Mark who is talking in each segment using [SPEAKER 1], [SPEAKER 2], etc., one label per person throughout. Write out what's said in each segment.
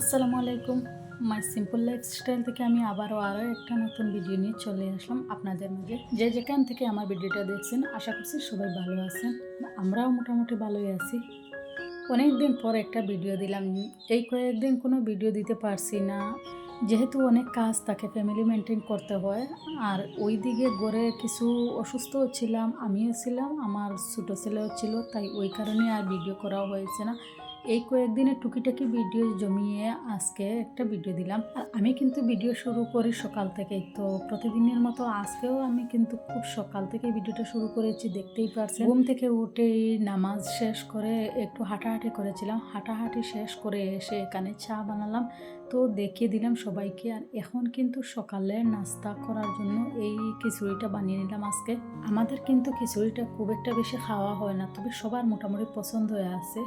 [SPEAKER 1] আসসালামু আলাইকুম। মাই simple lifestyle থেকে আমি আবারও আরও একটা নতুন ভিডিও নিয়ে চলে আসলাম আপনাদের মাঝে। যে যেখান থেকে আমার ভিডিওটা দেখছেন, আশা করছি সবাই ভালো আছেন। আমরাও মোটামুটি ভালোই আছি। অনেক দিন পর একটা ভিডিও দিলাম। এই কয়েকদিন কোনো ভিডিও দিতে পারছি না। যেহেতু অনেক কাজ তাকে ফ্যামিলি মেনটেন করতে হয়। আর ওই দিকে গড়ে কিছু অসুস্থ ছিলাম, আমিও ছিলাম, আমার ছোটো ছেলেও ছিল, তাই ওই কারণে আর ভিডিও করাও হয়েছে না। এই কয়েকদিনের টুকিটাকি ভিডিও জমিয়ে আজকে একটা ভিডিও দিলাম। আর আমি কিন্তু ভিডিও শুরু করি সকাল থেকেই। তো প্রতিদিনের মতো আজকেও আমি কিন্তু খুব সকাল থেকে ভিডিওটা শুরু করেছি, দেখতেই পারছি ঘুম থেকে উঠেই নামাজ শেষ করে একটু হাঁটাহাঁটি করেছিলাম। হাঁটাহাঁটি শেষ করে এসে এখানে চা বানালাম। তো দেখিয়ে দিলাম সবাইকে। আর এখন কিন্তু সকালে নাস্তা করার জন্য এই খিচুড়িটা বানিয়ে নিলাম আজকে। আমাদের কিন্তু খিচুড়িটা খুব একটা বেশি খাওয়া হয় না, তবে সবার মোটামুটি পছন্দ হয়ে আছে।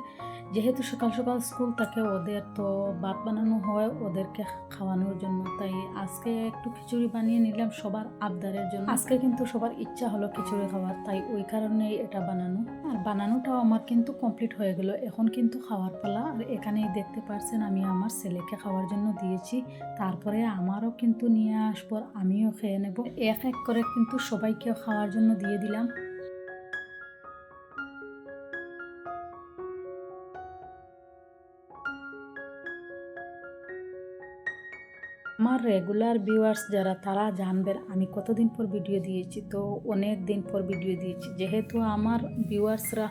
[SPEAKER 1] যেহেতু সকাল সকাল স্কুল থাকে, ওদের তো ভাত বানানো হয় ওদেরকে খাওয়ানোর জন্য। তাই আজকে একটু খিচুড়ি বানিয়ে নিলাম সবার আবদারের জন্য। আজকে কিন্তু সবার ইচ্ছা হলো খিচুড়ি খাওয়ার, তাই ওই কারণেই এটা বানানো। আর বানানোটাও আমার কিন্তু কমপ্লিট হয়ে গেল। এখন কিন্তু খাওয়ার পালা, আর এখানেই দেখতে পারছেন আমি আমার ছেলেকে খাওয়ার জন্য দিয়েছি। তারপরে আমারও কিন্তু নিয়ে আসব, আমিও খেয়ে নেব। এক এক করে কিন্তু সবাইকে খাওয়ার জন্য দিয়ে দিলাম। আমার রেগুলার ভিউয়ার্স যারা, তারা জানবেন আমি কতদিন পর ভিডিও দিয়েছি। তো অনেক দিন পর ভিডিও দিয়েছি। যেহেতু আমার ভিউয়ার্সরা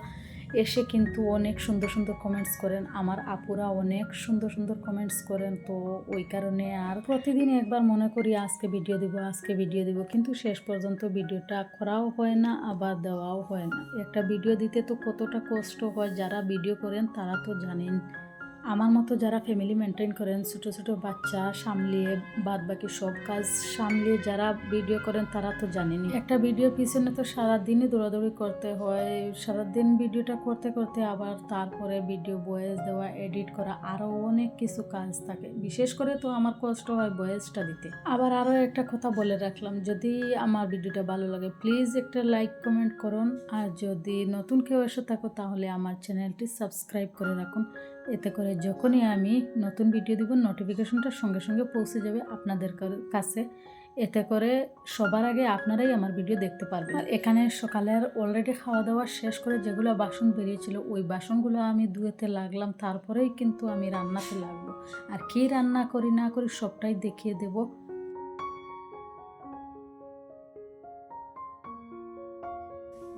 [SPEAKER 1] এসে কিন্তু অনেক সুন্দর সুন্দর কমেন্টস করেন, আমার আপুরা অনেক সুন্দর সুন্দর কমেন্টস করেন, তো ওই কারণে আর প্রতিদিন একবার মনে করি আজকে ভিডিও দিব, আজকে ভিডিও দিব, কিন্তু শেষ পর্যন্ত ভিডিওটা করাও হয় না, আবার দেওয়াও হয় না। একটা ভিডিও দিতে তো কতটা কষ্ট হয়, যারা ভিডিও করেন তারা তো জানেন। আমার মতো যারা ফ্যামিলি মেনটেন করেন, ছোটো ছোটো বাচ্চা সামলিয়ে বাদ বাকি সব কাজ সামলিয়ে যারা ভিডিও করেন, তারা তো জানেনি একটা ভিডিও পিছনে তো সারাদিনই দৌড়াদৌড়ি করতে হয়। সারাদিন ভিডিওটা করতে করতে আবার তারপরে ভিডিও ভয়েস দেওয়া এডিট করা আরও অনেক কিছু কাজ থাকে। বিশেষ করে তো আমার কষ্ট হয় ভয়েসটা দিতে। আবার আরও একটা কথা বলে রাখলাম, যদি আমার ভিডিওটা ভালো লাগে প্লিজ একটা লাইক কমেন্ট করুন। আর যদি নতুন কেউ এসে থাকো, তাহলে আমার চ্যানেলটি সাবস্ক্রাইব করে রাখুন। এতে করে যখনই আমি নতুন ভিডিও দিব নোটিফিকেশনটা সঙ্গে সঙ্গে পৌঁছে যাবে আপনাদের কাছে। এতে করে সবার আগে আপনারাই আমার ভিডিও দেখতে পারবেন। আর এখানে সকালের অলরেডি খাওয়া দাওয়া শেষ করে যেগুলো বাসন বেরিয়েছিল, ওই বাসনগুলো আমি ধুয়েতে লাগলাম। তারপরেই কিন্তু আমি রান্নাতে লাগবো। আর কী রান্না করি না করি সবটাই দেখিয়ে দেবো।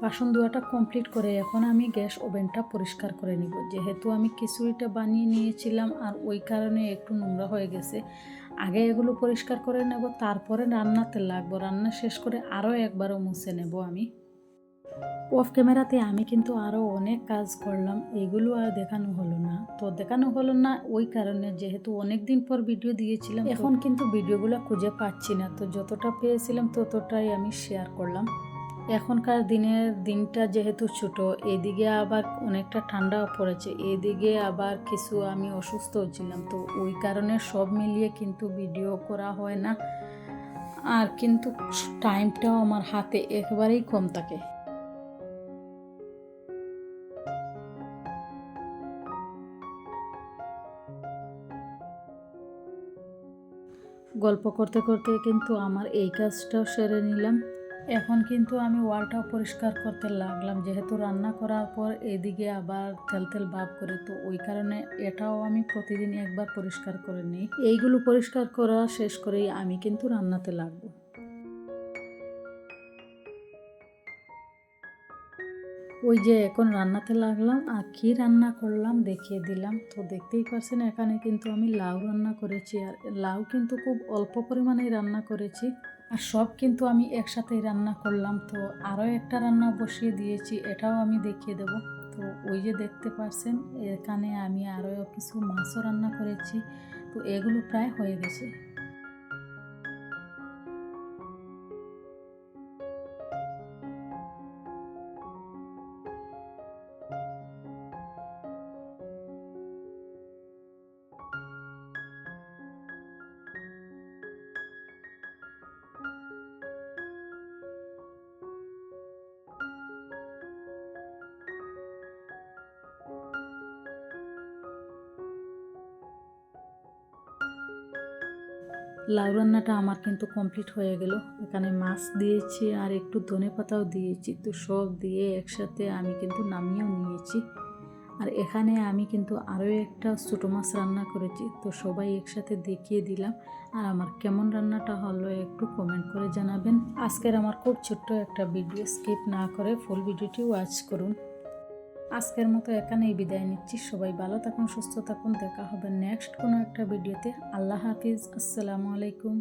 [SPEAKER 1] বাসন ধোয়াটা কমপ্লিট করে এখন আমি গ্যাস ওভেনটা পরিষ্কার করে নিব। যেহেতু আমি খিচুড়িটা বানিয়ে নিয়েছিলাম আর ওই কারণে একটু নোংরা হয়ে গেছে, আগে এগুলো পরিষ্কার করে নেব, তারপরে রান্নাতে লাগবো। রান্না শেষ করে আরও একবারও মুছে নেব আমি। অফ ক্যামেরাতে আমি কিন্তু আরও অনেক কাজ করলাম, এগুলো আর দেখানো হলো না। তো দেখানো হলো না ওই কারণে, যেহেতু অনেক দিন পর ভিডিও দিয়েছিলাম এখন কিন্তু ভিডিওগুলো খুঁজে পাচ্ছি না। তো যতটা পেয়েছিলাম ততটাই আমি শেয়ার করলাম। এখনকার দিনের দিনটা যেহেতু ছোট, এদিকে আবার অনেকটা ঠান্ডাও পড়েছে, এদিকে আবার কিছু আমি অসুস্থ ছিলাম। তো ওই কারণে সব মিলিয়ে কিন্তু ভিডিও করা হয় না। আর কিন্তু টাইমটাও আমার হাতে একেবারেই কম থাকে। গল্প করতে করতে কিন্তু আমার এই কাজটাও সেরে নিলাম। এখন কিন্তু আমি ওয়ালটাও পরিষ্কার করতে লাগলাম। যেহেতু রান্না করার পর এদিকে আবার তেল তেল ভাব করে, তো ওই কারণে এটাও আমি প্রতিদিন একবার পরিষ্কার করে নিই। এইগুলো পরিষ্কার করা শেষ করেই আমি কিন্তু রান্নাতে লাগবো। ওই যে এখন রান্নাতে লাগলাম, আর কী রান্না করলাম দেখিয়ে দিলাম। তো দেখতেই পারছেন, এখানে কিন্তু আমি লাউ রান্না করেছি, আর লাউ কিন্তু খুব অল্প পরিমাণেই রান্না করেছি। আর সব কিন্তু আমি একসাথেই রান্না করলাম। তো আরও একটা রান্না বসিয়ে দিয়েছি, এটাও আমি দেখিয়ে দেব। তো ওই যে দেখতে পারছেন, এখানে আমি আরও কিছু মাছও রান্না করেছি। তো এগুলো প্রায় হয়ে গেছে। লাউ রান্নাটা আমার কিন্তু কমপ্লিট হয়ে গেল। এখানে মাছ দিয়েছি আর একটু ধনে পাতাও দিয়েছি। তো সব দিয়ে একসাথে আমি কিন্তু নামিয়েও নিয়েছি। আর এখানে আমি কিন্তু আরও একটা ছোটো মাছ রান্না করেছি। তো সবাই একসাথে দেখিয়ে দিলাম। আর আমার কেমন রান্নাটা হলো একটু কমেন্ট করে জানাবেন। আজকের আমার খুব ছোট্ট একটা ভিডিও স্কিপ না করে ফুল ভিডিওটি ওয়াচ করুন। আজকের মতো এখানেই বিদায় নিচ্ছি। সবাই ভালো থাকুন, সুস্থ থাকুন। দেখা হবে নেক্সট কোনো একটা ভিডিওতে আল্লাহ হাফিজ। আসসালামু আলাইকুম।